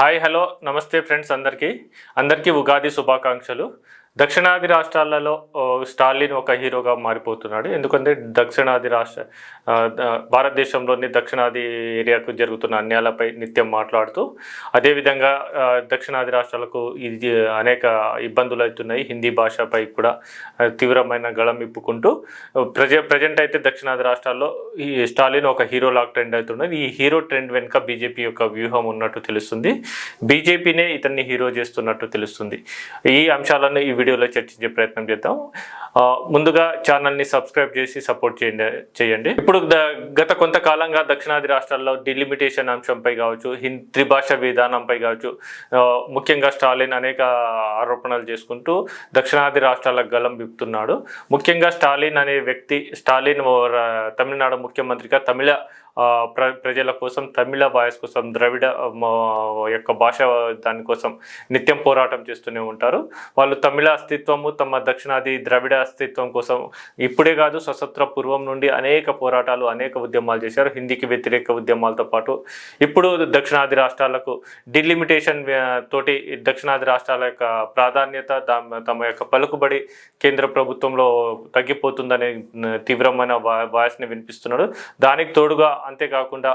Hi hello నమస్తే friends అందరికీ. అందరికీ ఉగాది శుభాకాంక్షలు. దక్షిణాది రాష్ట్రాలలో స్టాలిన్ ఒక హీరోగా మారిపోతున్నాడు. ఎందుకంటే దక్షిణాది రాష్ట్ర భారతదేశంలోని దక్షిణాది ఏరియాకు జరుగుతున్న అన్యాయాలపై నిత్యం మాట్లాడుతూ అదేవిధంగా దక్షిణాది రాష్ట్రాలకు ఇది అనేక ఇబ్బందులు అవుతున్నాయి. హిందీ భాషపై కూడా తీవ్రమైన గళం ఇప్పుకుంటూ ప్రజ ప్రజెంట్ అయితే దక్షిణాది రాష్ట్రాల్లో ఈ స్టాలిన్ ఒక హీరో లాగా ట్రెండ్ అవుతున్నది ఈ హీరో ట్రెండ్ వెనుక బీజేపీ యొక్క వ్యూహం ఉన్నట్టు తెలుస్తుంది. బీజేపీనే ఇతన్ని హీరో చేస్తున్నట్టు తెలుస్తుంది. ఈ అంశాలను ఈ వీడియోలో చర్చించే ప్రయత్నం చేద్దాం. ముందుగా ఛానల్ని సబ్స్క్రైబ్ చేసి సపోర్ట్ చేయండి చేయండి. ఇప్పుడు ద- గత కొంతకాలంగా దక్షిణాది రాష్ట్రాల్లో డిలిమిటేషన్ అంశంపై కావచ్చు హిందీ త్రిభాష విధానంపై కావచ్చు ముఖ్యంగా స్టాలిన్ అనేక ఆరోపణలు చేసుకుంటూ దక్షిణాది రాష్ట్రాలకు గలం విప్పుతున్నాడు. ముఖ్యంగా స్టాలిన్ అనే వ్యక్తి స్టాలిన్ ఓ తమిళనాడు ముఖ్యమంత్రిగా తమిళ ప్ర ప్రజల కోసం తమిళ వాయిస్ కోసం ద్రవిడ యొక్క భాష దానికోసం నిత్యం పోరాటం చేస్తూనే ఉంటారు. వాళ్ళు తమిళ అస్తిత్వము తమ దక్షిణాది ద్రవిడ అస్తిత్వం కోసం ఇప్పుడే కాదు స్వతంత్ర పూర్వం నుండి అనేక పోరాటాలు అనేక ఉద్యమాలు చేశారు. హిందీకి వ్యతిరేక ఉద్యమాలతో పాటు ఇప్పుడు దక్షిణాది రాష్ట్రాలకు డిలిమిటేషన్ తోటి దక్షిణాది రాష్ట్రాల యొక్క ప్రాధాన్యత దా- తమ యొక్క పలుకుబడి కేంద్ర ప్రభుత్వంలో తగ్గిపోతుందనే తీవ్రమైన వాయిస్ని వినిపిస్తున్నాడు. దానికి తోడుగా అంతేకాకుండా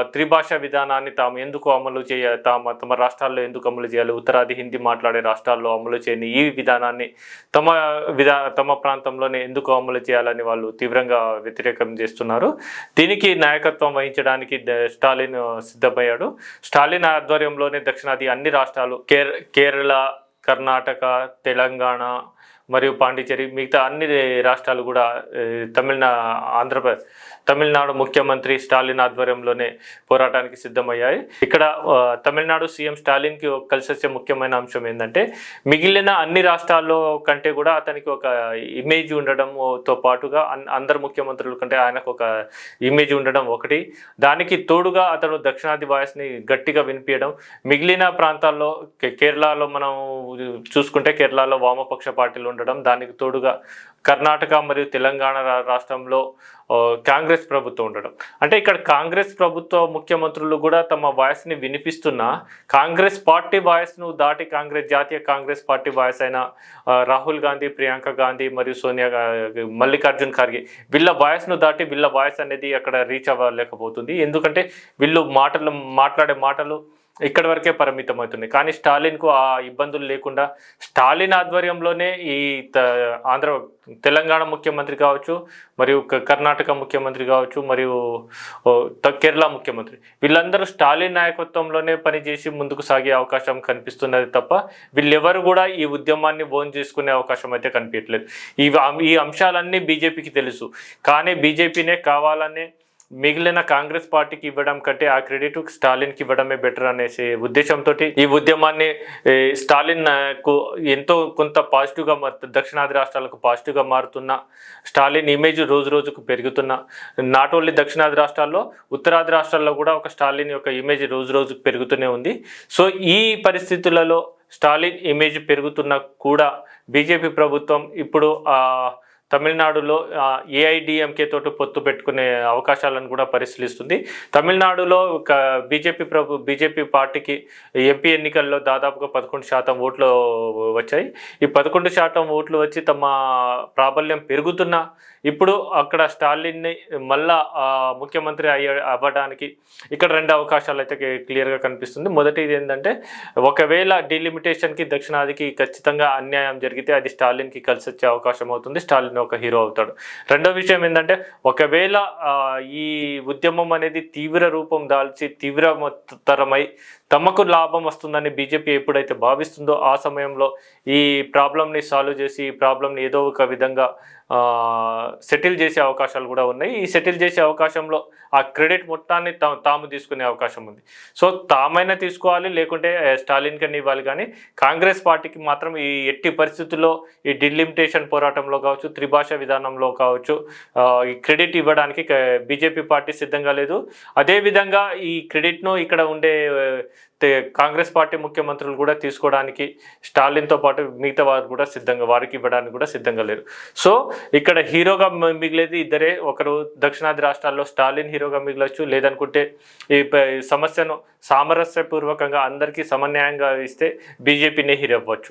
త్రిభాష విధానాన్ని తాము ఎందుకు అమలు చేయ తమ తమ రాష్ట్రాల్లో ఎందుకు అమలు చేయాలి? ఉత్తరాది హిందీ మాట్లాడే రాష్ట్రాల్లో అమలు చేయని ఈ విధానాన్ని తమ విధా తమ ప్రాంతంలోనే ఎందుకు అమలు చేయాలని వాళ్ళు తీవ్రంగా వ్యతిరేకం చేస్తున్నారు. దీనికి నాయకత్వం వహించడానికి ద- స్టాలిన్ సిద్ధమయ్యాడు. స్టాలిన్ ఆధ్వర్యంలోనే దక్షిణాది అన్ని రాష్ట్రాలు కేర కేరళ కర్ణాటక తెలంగాణ మరియు పాండిచేరి మిగతా అన్ని రాష్ట్రాలు కూడా తమిళనా ఆంధ్రప్రదేశ్ తమిళనాడు ముఖ్యమంత్రి స్టాలిన్ ఆధ్వర్యంలోనే పోరాటానికి సిద్ధమయ్యాయి. ఇక్కడ తమిళనాడు సీఎం స్టాలిన్కి కలిసి వచ్చే ముఖ్యమైన అంశం ఏంటంటే మిగిలిన అన్ని రాష్ట్రాల్లో కంటే కూడా అతనికి ఒక ఇమేజ్ ఉండడంతో పాటుగా అన్- అందరు ముఖ్యమంత్రుల కంటే ఆయనకు ఒక ఇమేజ్ ఉండడం ఒకటి. దానికి తోడుగా అతను దక్షిణాది వాయిస్ని గట్టిగా వినిపించడం మిగిలిన ప్రాంతాల్లో కేరళలో మనం చూసుకుంటే కేరళలో వామపక్ష పార్టీలు ఉండడం దానికి తోడుగా కర్ణాటక మరియు తెలంగాణ రా- రాష్ట్రంలో కాంగ్రెస్ ప్రభుత్వం ఉండడం. అంటే ఇక్కడ కాంగ్రెస్ ప్రభుత్వ ముఖ్యమంత్రులు కూడా తమ వాయిస్ని వినిపిస్తున్నా కాంగ్రెస్ పార్టీ వాయిస్ను దాటి కాంగ్రెస్ జాతీయ కాంగ్రెస్ పార్టీ వాయిస్ అయిన రాహుల్ గాంధీ ప్రియాంక గాంధీ మరియు సోనియా మల్లికార్జున్ ఖర్గే వీళ్ళ వాయిస్ను దాటి వీళ్ళ వాయిస్ అనేది అక్కడ రీచ్ అవ్వలేకపోతుంది. ఎందుకంటే వీళ్ళు మాటలు మాట్లాడే మాటలు ఇక్కడి వరకే పరిమితం అవుతుంది కానీ స్టాలిన్కు ఆ ఇబ్బందులు లేకుండా స్టాలిన్ ఆధ్వర్యంలోనే ఈ త- ఆంధ్ర తెలంగాణ ముఖ్యమంత్రి కావచ్చు మరియు క- కర్ణాటక ముఖ్యమంత్రి కావచ్చు మరియు కేరళ ముఖ్యమంత్రి. వీళ్ళందరూ స్టాలిన్ నాయకత్వంలోనే పనిచేసి ముందుకు సాగే అవకాశం కనిపిస్తున్నది తప్ప వీళ్ళెవరు కూడా ఈ ఉద్యమాన్ని బోన్ చేసుకునే అవకాశం అయితే కనిపించట్లేదు ఈ ఈ అంశాలన్నీ బీజేపీకి తెలుసు. కానీ బీజేపీనే కావాలనే మిగిలిన కాంగ్రెస్ పార్టీకి ఇవ్వడం కంటే ఆ క్రెడిట్ స్టాలిన్కి ఇవ్వడమే బెటర్ అనేసి ఉద్దేశంతో ఈ ఉద్యమాన్ని స్టాలిన్కు ఎంతో కొంత పాజిటివ్గా మారుతు దక్షిణాది రాష్ట్రాలకు పాజిటివ్గా మారుతున్న స్టాలిన్ ఇమేజ్ రోజు రోజుకు పెరుగుతున్న నాట్ ఓన్లీ దక్షిణాది రాష్ట్రాల్లో ఉత్తరాది రాష్ట్రాల్లో కూడా ఒక స్టాలిన్ యొక్క ఇమేజ్ రోజు రోజుకు పెరుగుతూనే ఉంది. సో ఈ పరిస్థితులలో స్టాలిన్ ఇమేజ్ పెరుగుతున్నా కూడా బీజేపీ ప్రభుత్వం ఇప్పుడు ఆ తమిళనాడులో ఏఐడిఎంకే తోటి పొత్తు పెట్టుకునే అవకాశాలను కూడా పరిశీలిస్తుంది. తమిళనాడులో బీజేపీ ప్రభు బీజేపీ పార్టీకి ఎంపీ ఎన్నికల్లో దాదాపుగా పదకొండు శాతం ఓట్లు వచ్చాయి. ఈ పదకొండు శాతం ఓట్లు వచ్చి తమ ప్రాబల్యం పెరుగుతున్న ఇప్పుడు అక్కడ స్టాలిన్ని మళ్ళా ముఖ్యమంత్రి అయ్యే అవ్వడానికి ఇక్కడ రెండు అవకాశాలు అయితే క్లియర్గా కనిపిస్తుంది. మొదటిది ఏంటంటే ఒకవేళ డిలిమిటేషన్కి దక్షిణాదికి ఖచ్చితంగా అన్యాయం జరిగితే అది స్టాలిన్కి కలిసి వచ్చే అవకాశం అవుతుంది. స్టాలిన్ ఒక హీరో అవుతాడు. రెండో విషయం ఏంటంటే ఒకవేళ ఈ ఉద్యమం అనేది తీవ్ర రూపం దాల్చి తీవ్రతరమై తమకు లాభం వస్తుందని బీజేపీ ఎప్పుడైతే భావిస్తుందో ఆ సమయంలో ఈ ప్రాబ్లంని సాల్వ్ చేసి ఈ ప్రాబ్లంని ఏదో ఒక విధంగా సెటిల్ చేసే అవకాశాలు కూడా ఉన్నాయి. ఈ సెటిల్ చేసే అవకాశంలో ఆ క్రెడిట్ మొత్తాన్ని తా తాము తీసుకునే అవకాశం ఉంది. సో తామైనా తీసుకోవాలి లేకుంటే స్టాలిన్ కన్నా ఇవ్వాలి కానీ కాంగ్రెస్ పార్టీకి మాత్రం ఈ ఎట్టి పరిస్థితుల్లో ఈ డిలిమిటేషన్ పోరాటంలో కావచ్చు త్రిభాష విధానంలో కావచ్చు ఈ క్రెడిట్ ఇవ్వడానికి బీజేపీ పార్టీ సిద్ధంగా లేదు. అదేవిధంగా ఈ క్రెడిట్ను ఇక్కడ ఉండే కాంగ్రెస్ పార్టీ ముఖ్యమంత్రులు కూడా తీసుకోవడానికి స్టాలిన్తో పాటు మిగతా వారు కూడా సిద్ధంగా వారికి ఇవ్వడానికి కూడా సిద్ధంగా లేరు. సో ఇక్కడ హీరోగా మిగిలేదు మిగిలేది ఇద్దరే. ఒకరు దక్షిణాది రాష్ట్రాల్లో స్టాలిన్ హీరోగా మిగలొచ్చు. లేదనుకుంటే ఈ ఈ సమస్యను సామరస్యపూర్వకంగా అందరికీ సమన్యాయంగా ఇస్తే బీజేపీనే హీరో అవ్వచ్చు